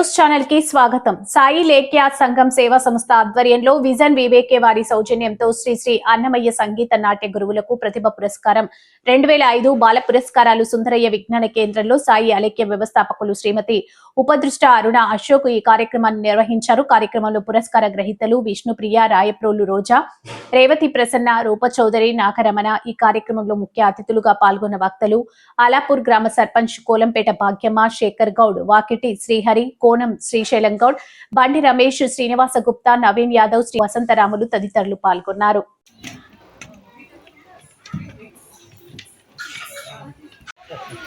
News ఛానల్కి స్వాగతం. సాయి లేఖ్య సంఘం సేవా సంస్థ ఆధ్వర్యంలో విజన్ వివేకే వారి సౌజన్యంతో శ్రీ శ్రీ అన్నమయ్య సంగీత నాట్య గురువులకు ప్రతిభ పురస్కారం. రెండు వేల ఐదు బాల పురస్కారాలు సుందరయ్య విజ్ఞాన కేంద్రంలో సాయి అలేఖ్య వ్యవస్థాపకులు శ్రీమతి ఉపదృష్ట అరుణ అశోక్ ఈ కార్యక్రమాన్ని నిర్వహించారు. కార్యక్రమంలో పురస్కార గ్రహీతలు విష్ణుప్రియ రాయప్రోలు రోజా రేవతి ప్రసన్న రూప చౌదరి నాగరమణ ఈ కార్యక్రమంలో ముఖ్య అతిథులుగా పాల్గొన్న వక్తలు అలాపూర్ గ్రామ సర్పంచ్ కోలంపేట భాగ్యమ్మ శేఖర్ గౌడ్ వాకిటి శ్రీహరి కోనం శ్రీశైలం గౌడ్ బండి రమేష్ శ్రీనివాస గుప్తా నవీన్ యాదవ్ శ్రీ వసంతరాములు తదితరులు పాల్గొన్నారు.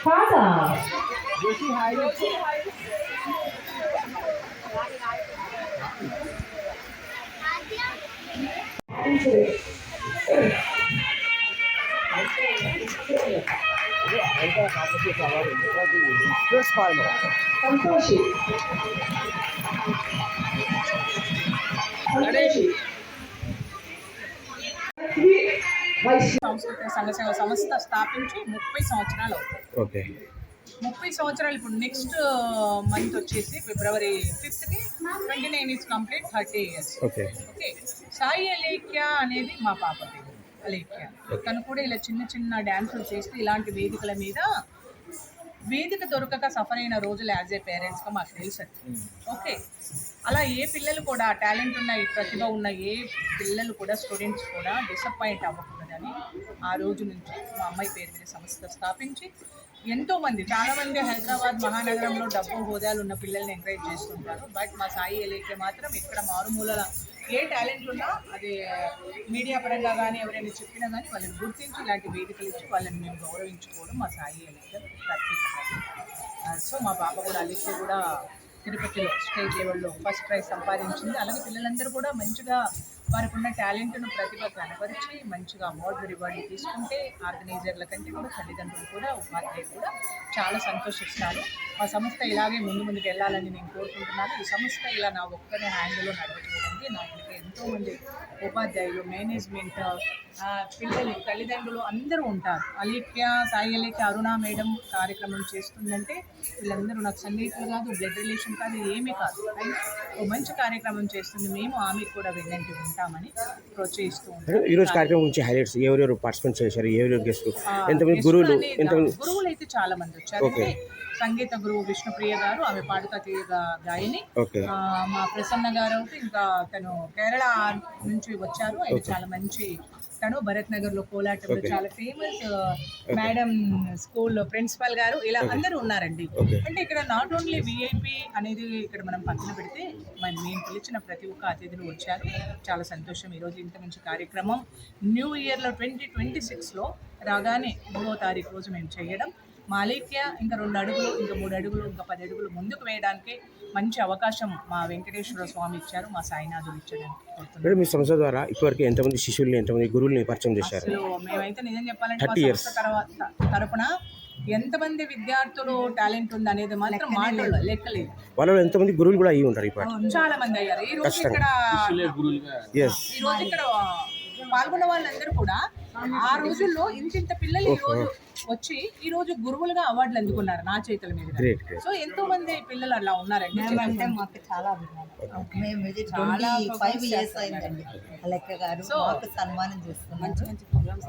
కాదా సంతోషి. సాంస్కృతిక సంఘ సంస్థ స్థాపించి ముప్పై సంవత్సరాలు అవుతాయి ఓకే. ముప్పై సంవత్సరాలు ఇప్పుడు నెక్స్ట్ మంత్ వచ్చేసి February ఫిఫ్త్కి twenty nine is complete thirty years. Okay. Okay. Sai Alekhya అనేది మా పాప పేరు అలేఖ్య. తను కూడా ఇలా చిన్న చిన్న డ్యాన్సులు చేస్తూ ఇలాంటి వేదికల మీద వేదిక దొరకక సఫర్ అయిన రోజులు యాజ్ ఏ పేరెంట్స్గా మాకు తెలుసు ఓకే. అలా ఏ పిల్లలు కూడా టాలెంట్ ఉన్న ప్రతిభ ఉన్న ఏ పిల్లలు కూడా స్టూడెంట్స్ కూడా డిసప్పాయింట్ అవ్వకూడదని ఆ రోజు నుంచి మా అమ్మాయి పేరు మీద సంస్థ స్థాపించి ఎంతో మంది చాలా మంది హైదరాబాద్ మహానగరంలో డబ్బు హోదాలు ఉన్న పిల్లల్ని ఎంకరేజ్ చేస్తుంటారు. బట్ మా సాయి ఎలేకే మాత్రం ఇక్కడ మారుమూలల ఏ టాలెంట్ ఉన్నా అది మీడియా పరంగా కానీ ఎవరైనా చెప్పినా కానీ వాళ్ళని గుర్తించి ఇలాంటి వేదికలు ఇచ్చి వాళ్ళని మేము గౌరవించుకోవడం మా సాయి ఎలేకే ప్రత్యేకత సో మా పాప కూడా అలిస్తే కూడా తిరుపతిలో స్టేట్ లెవెల్లో ఫస్ట్ ప్రైజ్ సంపాదించింది. అలాగే పిల్లలందరూ కూడా మంచిగా వారికి ఉన్న టాలెంట్ను ప్రతిభ కనపరిచి మంచిగా అవార్డు రివార్డు తీసుకుంటే ఆర్గనైజర్ల కంటే కూడా తల్లిదండ్రులు కూడా ఉపాధ్యాయులు కూడా చాలా సంతోషిస్తారు. మా సంస్థ ఇలాగే ముందు ముందుకు వెళ్ళాలని నేను కోరుకుంటున్నాను. ఈ సంస్థ ఇలా నా ఒక్కనే నడవచ్చు నడవట్లేదండి నాకు ఎంతోమంది ఉపాధ్యాయులు మేనేజ్మెంట్ పిల్లలు తల్లిదండ్రులు అందరూ ఉంటారు. అలీఖ్య సాయి అలీఖ్య అరుణ మేడం కార్యక్రమం చేస్తుందంటే వీళ్ళందరూ నాకు సన్నిహితులు కాదు బ్లడ్ రిలేషన్ కాదు ఏమీ కాదు. ఓ మంచి కార్యక్రమం చేస్తుంది. మేము ఆమెకు కూడా వెన్నంటి ఉంటామని ప్రోత్సహిస్తూ ఉంటాం. ఈ రోజు కార్యక్రమం గురించి హైలైట్స్ ఎవరెవరు పార్టిసిపేట్ చేశారు? ఎవరెవరు గెస్ట్ ఎంతమంది గురువులు? ఎంతమంది గురువులు అయితే చాలా మంది వచ్చారు. సంగీత గురువు విష్ణుప్రియ గారు ఆమె పాడుతా తీయగా గాయని. మా ప్రసన్న గారు ఇంకా తను కేరళ నుంచి వచ్చారు. ఆయన చాలా మంచి తను భరత్ నగర్లో కోలాటంలో చాలా ఫేమస్ మేడం స్కూల్ ప్రిన్సిపల్ గారు. ఇలా అందరూ ఉన్నారండి. అంటే ఇక్కడ నాట్ ఓన్లీ విఐపి అనేది ఇక్కడ మనం పక్కన పెడితే మన మేము పిలిచిన ప్రతి ఒక్క అతిథులు వచ్చారు. చాలా సంతోషం. ఈరోజు ఇంత మంచి కార్యక్రమం. న్యూ ఇయర్లో ట్వంటీ ట్వంటీ సిక్స్లో రాగానే మూడో తారీఖు రోజు మేము చేయడం. మాలేక్య ఇంకా రెండు అడుగులు ఇంకా మూడు అడుగులు ఇంకా పది అడుగులు ముందుకు వేయడానికి మంచి అవకాశం మా వెంకటేశ్వర స్వామి ఇచ్చారు మా సాయినాథుడు. మేడం మీ సంస్థ ద్వారా ఇప్పటివరకు ఎంతమంది శిష్యుల్ని ఎంతమంది గురువుల్ని పరిచయం చేశారు? మేమైతే నిజం చెప్పాలంటే మా 30 years. సంస్థ తర్వాత తరపున ఎంతమంది విద్యార్థులు టాలెంట్ ఉంది అనేది మాత్రం మాటలు లెక్కలేదు. వాళ్ళలో ఎంతమంది గురువులు కూడా అయ్యి ఉంటారు ఇప్పటి చాలా మంది అయ్యారు. ఈ రోజు ఇక్కడ ఈ రోజు ఇక్కడ పాల్గొన్న వాళ్ళందరూ కూడా ఆ రోజుల్లో ఇంత ఇంత పిల్లలు ఈ రోజు వచ్చి ఈ రోజు గురువులుగా అవార్డులు అందుకున్నారు నా చేతుల మీద. సో ఎంతో మంది పిల్లలు అలా ఉన్నారండి అంటే మాకు చాలా అభిమానం. మేము ఇది ట్వంటీ ఫైవ్ ఇయర్స్ అయిందండి. లెక్క గారు మాకు సన్మానం చేస్తున్నాం మంచి మంచి ప్రోగ్రామ్స్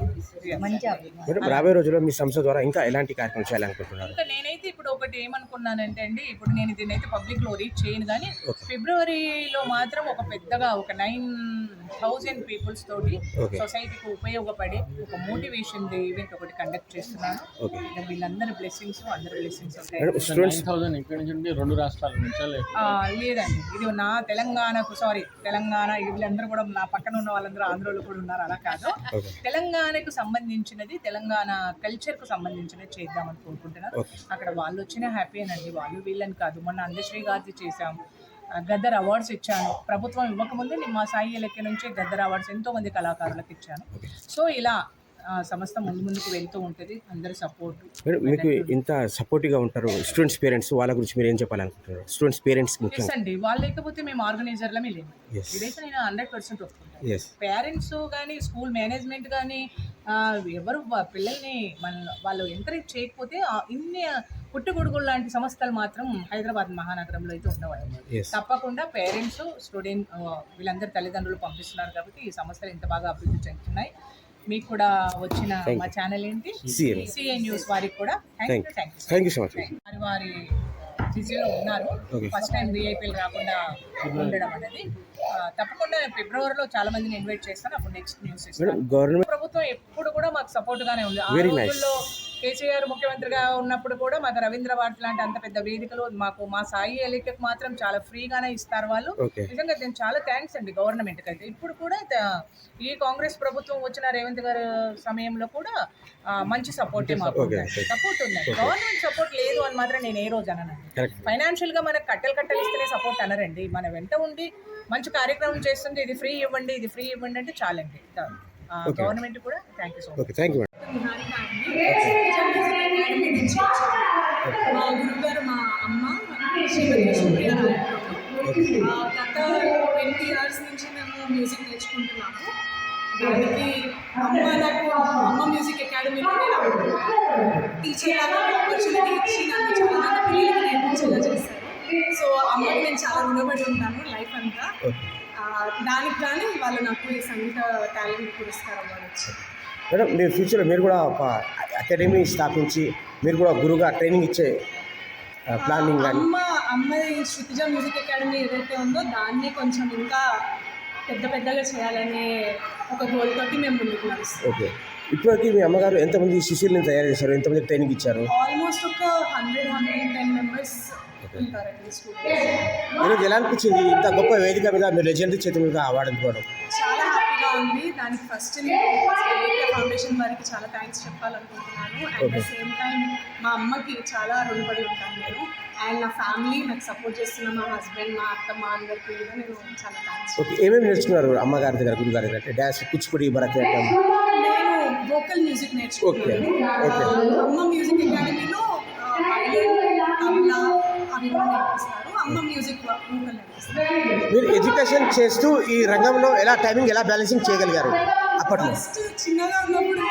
మంచి అభిమానం. మేడం రాబోయే రోజుల్లో మీ సంస్థ ద్వారా ఇంకా ఎలాంటి కార్యక్రమం చేయాలనుకుంటున్నారు? ఇంకా నేనైతే ఇప్పుడు ఒకటి ఏమనుకున్నానంటే అండి ఇప్పుడు నేను దీనైతే పబ్లిక్లో రీచ్ చేయను కానీ ఫిబ్రవరిలో మాత్రం ఒక పెద్దగా ఒక నైన్ థౌజండ్ పీపుల్స్ తోటి. సొసైటీకి ఉపయోగపడే ఒక మోటివేషన్ ఈవెంట్ ఒకటి కండక్ట్ చేస్తున్నాను. వీళ్ళందరి బ్లెస్సింగ్స్ అందరి బ్లెస్సింగ్స్ ఉంటాయి. ఇక్కడి నుంచి రెండు రాష్ట్రాల నుంచి లేకపోతే ఆ, లేదండి. ఇది నా తెలంగాణకు సారీ తెలంగాణ వీళ్ళందరూ కూడా నా పక్కన ఉన్న వాళ్ళందరూ ఆంధ్రలో కూడా ఉన్నారు అలా కాదు. తెలంగాణకు సంబంధించినది తెలంగాణ కల్చర్కు సంబంధించినది చేద్దామని కోరుకుంటున్నారు. అక్కడ వాళ్ళు వచ్చిన హ్యాపీ అనండి వాళ్ళు వీళ్ళని కాదు. మొన్న అందశ్రీ గారిది చేశాం. ఆ, గద్దర్ అవార్డ్స్ ఇచ్చాను. ప్రభుత్వం ఇవ్వకముందే నేను మా సాయి లెక్క నుంచి గద్దర్ అవార్డ్స్ ఎంతో మంది కళాకారులకు ఇచ్చాను. సో ఇలా సంస్థ ముందు ముందుకు వెళ్తూ ఉంటుంది. అందరి సపోర్ట్. మీకు ఇంత సపోర్టివ్గా ఉంటారు స్టూడెంట్స్ పేరెంట్స్ వాళ్ళ గురించి మీరు ఏం చెప్పాలనుకుంటున్నారు? స్టూడెంట్స్ పేరెంట్స్ అండి. వాళ్ళు లేకపోతే మేము ఆర్గనైజర్లమే లేము. ఇదైతే నేను హండ్రెడ్ పర్సెంట్ ఒప్పుకుంటాను. పేరెంట్స్ కానీ స్కూల్ మేనేజ్మెంట్ కానీ ఎవరు పిల్లల్ని మన వాళ్ళు ఎంకరేజ్ చేయకపోతే ఇన్ని పుట్టుగొడుగులు లాంటి సంస్థలు మాత్రం హైదరాబాద్ మహానగరంలో అయితే Yes. తప్పకుండా పేరెంట్స్ స్టూడెంట్ వీళ్ళందరూ తల్లిదండ్రులు పంపిస్తున్నారు కాబట్టి ఈ సంస్థలు ఇంత బాగా అభివృద్ధి చెందుతున్నాయి. మీకు కూడా వచ్చిన మా. ఛానల్ ఏంటి. సిఐ న్యూస్ వారికి కూడా thank you thank you so much వారి వారి బిజీలో ఉన్నారు. ఫస్ట్ టైం విఐపీలు రాకుండా ఉండడం అనేది. తప్పకుండా ఫిబ్రవరిలో చాలా మందిని ఇన్వైట్ చేస్తాను. అప్పుడు నెక్స్ట్ న్యూస్ ఇస్తాను. ప్రభుత్వం ఎప్పుడు కూడా మాకు సపోర్ట్ గానే ఉంది. ఆ. రోజుల్లో కేసీఆర్ ముఖ్యమంత్రిగా ఉన్నప్పుడు కూడా మాకు రవీంద్ర వాట్ లాంటి అంత పెద్ద వేదికలు మాకు మా సాయి ఎలికకి మాత్రం చాలా ఫ్రీగానే ఇస్తారు వాళ్ళు. నిజంగా నేను చాలా థ్యాంక్స్ అండి గవర్నమెంట్కి అయితే. ఇప్పుడు కూడా ఈ కాంగ్రెస్ ప్రభుత్వం వచ్చిన రేవంత్ గారి సమయంలో కూడా మంచి సపోర్ట్ మాకు. సపోర్ట్ ఉంది గవర్నమెంట్ సపోర్ట్ లేదు అని మాత్రం నేను ఏ రోజు కరెక్ట్ ఫైనాన్షియల్గా మనకు కట్టెలు కట్టెలు ఇస్తేనే సపోర్ట్ అనరండి. మన వెంట ఉండి మంచి కార్యక్రమం చేస్తుంది. ఇది ఫ్రీ ఇవ్వండి ఇది ఫ్రీ ఇవ్వండి అంటే చాలండి. గవర్నమెంట్ కూడా థ్యాంక్ యూ సో మచ్ మా గురుగారు మా అమ్మ గత ట్వంటీ ఇయర్స్ నుంచి మేము మ్యూజిక్ నేర్చుకుంటున్నాము దానికి అమ్మ నాకు అమ్మ మ్యూజిక్ అకాడమీలో టీచర్ లాగా ఆపర్చునిటీ ఇచ్చి నాకు చాలా మంది పిల్లలకి నేర్పించేలా చేశారు సో అమ్మకి నేను చాలా రుణపడి ఉంటాను లైఫ్ అంతా దానికి కానీ వాళ్ళు నాకు ఈ సంగీత టాలెంట్ పురస్కారం వాళ్ళు వచ్చారు మేడం మీరు ఫ్యూచర్లో మీరు కూడా ఒక అకాడమీ స్థాపించి మీరు కూడా గురువుగా ట్రైనింగ్ ఇచ్చే ప్లానింగ్ కానీ. అమ్మ అమ్మ ఈ శృతిజ మ్యూజిక్ అకాడమీ ఏదైతే ఉందో దాన్ని కొంచెం ఇంకా పెద్ద పెద్దగా చేయాలనే ఒక గోల్ తోటి మేము ముందుకు నడుస్తాం ఓకే. ఇప్పటివరకు మీ అమ్మగారు ఎంతమంది శిష్యుల్ని తయారు చేశారు? ఎంతమంది ట్రైనింగ్ ఇచ్చారు? ఆల్మోస్ట్ ఒక హండ్రెడ్ హండ్రెడ్ టెన్ మెంబర్స్ ఈరోజు ఎలా అనిపించింది? ఇంత గొప్ప వేదిక మీద మీరు లెజెండరీ చేతి మీద అవార్డు అందుకోవడం? చాలా హ్యాపీగా ఉంది. దానికి ఫస్ట్ ఫౌండేషన్ వారికి చాలా థ్యాంక్స్ చెప్పాలనుకుంటున్నాను. అట్ ద సేమ్ టైం మా అమ్మకి చాలా రుణపడి ఉంటాను నేను. అండ్ నా ఫ్యామిలీ నాకు సపోర్ట్ చేస్తున్న మా హస్బెండ్ మా అత్త మా అందరికీ కూడా నేను చాలా థ్యాంక్స్ ఓకే ఏమేమి నేర్చుకున్నారు అమ్మగారి దగ్గర గురుగారి దగ్గర? అంటే డ్యాన్స్ కూచిపూడి భరతనాట్యం. నేను వోకల్ మ్యూజిక్ నేర్చుకున్నాను. అమ్మ మ్యూజిక్ అకాడమీలో వైలిన్ తబలా అవి కూడా నేర్పిస్తారు. అమ్మ మ్యూజిక్ వోకల్ నేర్పిస్తారు. మీరు ఎడ్యుకేషన్ చేస్తూ ఈ రంగంలో ఎలా టైమింగ్ ఎలా బ్యాలెన్సింగ్ చేయగలిగారు? అప్పట్లో. ఫస్ట్ చిన్నగా ఉన్నప్పుడు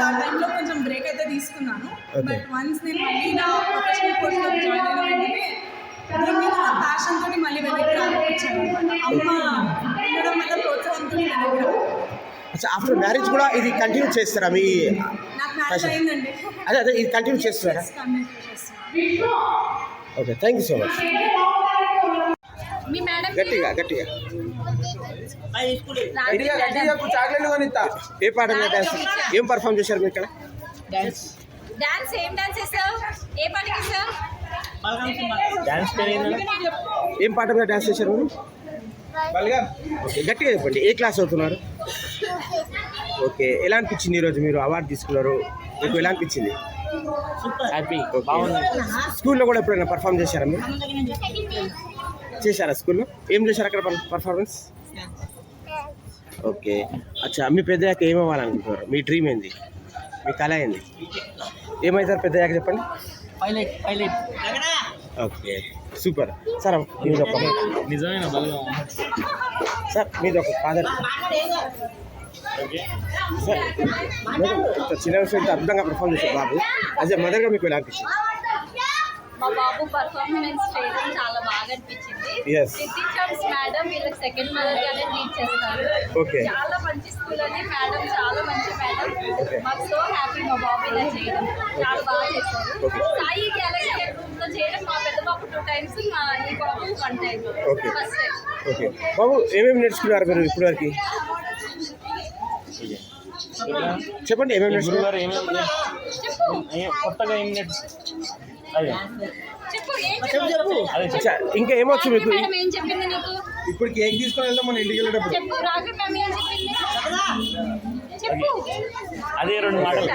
ఆ టైంలో కొంచెం బ్రేక్ అయితే తీసుకున్నాను. బట్ వన్స్ నేను మళ్ళీ నా ప్రొఫెషనల్ కోర్స్లో జాయిన్ అయిన వెంటనే దీని మీద నా ప్యాషన్ తోటి మళ్ళీ వెనక్కి రాకొచ్చాను అమ్మ ఉండడం వల్ల ప్రోత్సాహంతో వెనక్కి ఆఫ్టర్ మ్యారేజ్ కూడా ఇది కంటిన్యూ చేస్తారా మీ నాకు మ్యారేజ్ అయిందండి. అదే అదే ఇది కంటిన్యూ చేస్తారా okay thank you so much me madam గట్టిగా గట్టిగా. ఏ పాట మీద డ్యాన్స్ ఏం పర్ఫామ్ చేశారు మీరు ఇక్కడ? డాన్స్ ఏం డాన్స్ చేస్తావు? ఏ పాటకి ఇస్తావు? ఏం పాట మీద డ్యాన్స్ చేశారు మీరు? ఓకే గట్టిగా చెప్పండి. ఏ క్లాస్ అవుతున్నారు ఓకే ఎలా అనిపించింది ఈరోజు మీరు అవార్డు తీసుకున్నారు? మీకు ఎలా అనిపించింది? హ్యాపీ బాగుంది. స్కూల్లో కూడా ఎప్పుడైనా పర్ఫామ్ చేశారా మీరు? చేశారా స్కూల్లో? ఏం చేశారు అక్కడ పర్ఫార్మెన్స్ ఓకే. అచ్చా మీ పెద్దయ్యాక ఏం అవ్వాలనుకుంటున్నారు మీ డ్రీమ్ ఏంది? మీ కళ ఏంది? ఏమవుతారు పెద్దయ్యాక చెప్పండి? Pilot pilot okay. Super. Sir మీది ఒక నిజమైన సార్ మీది ఒక ఫాదర్ సార్ చిన్న విషయం అద్భుతంగా పర్ఫామ్ చేశారు బాబు. అదే మదర్గా మీకు ఎలా అనిపించింది? మా బాబు పర్ఫార్మెన్స్ చేయడం చాలా బాగా అనిపించింది. Yes. టీచర్స్ మేడం వీళ్ళకి సెకండ్ మదర్ గానే టీచ్ చేస్తారు. Okay. చాలా మంచి స్కూల్ అని మేడం చాలా మంచి మేడం Okay. మాకు సో హ్యాపీ మా బాబు ఇలా చేయడం. చాలా బాగా చేశారు. Okay. సాయి గ్యాలక్సీ లో చేయడం మా పెద్ద బాబు టూ టైమ్స్ మా ఈ బాబు one time Okay. First time okay బాబు ఏమేమి నేర్చుకున్నారు మీరు ఇప్పటివరకు? చెప్పండి ఏమేమి నేర్చుకున్నారు? కొత్తగా ఏం నేర్చు అదే. చెప్పు ఏం చెప్పు అదే చెప్పు. అచ్చా ఇంకా ఏమొచ్చు మీకు ఇప్పుడు? కేక్ తీసుకొని వెళ్దాం మన ఇంటికి వెళ్ళేటప్పుడు. అదే రెండు మాటలు.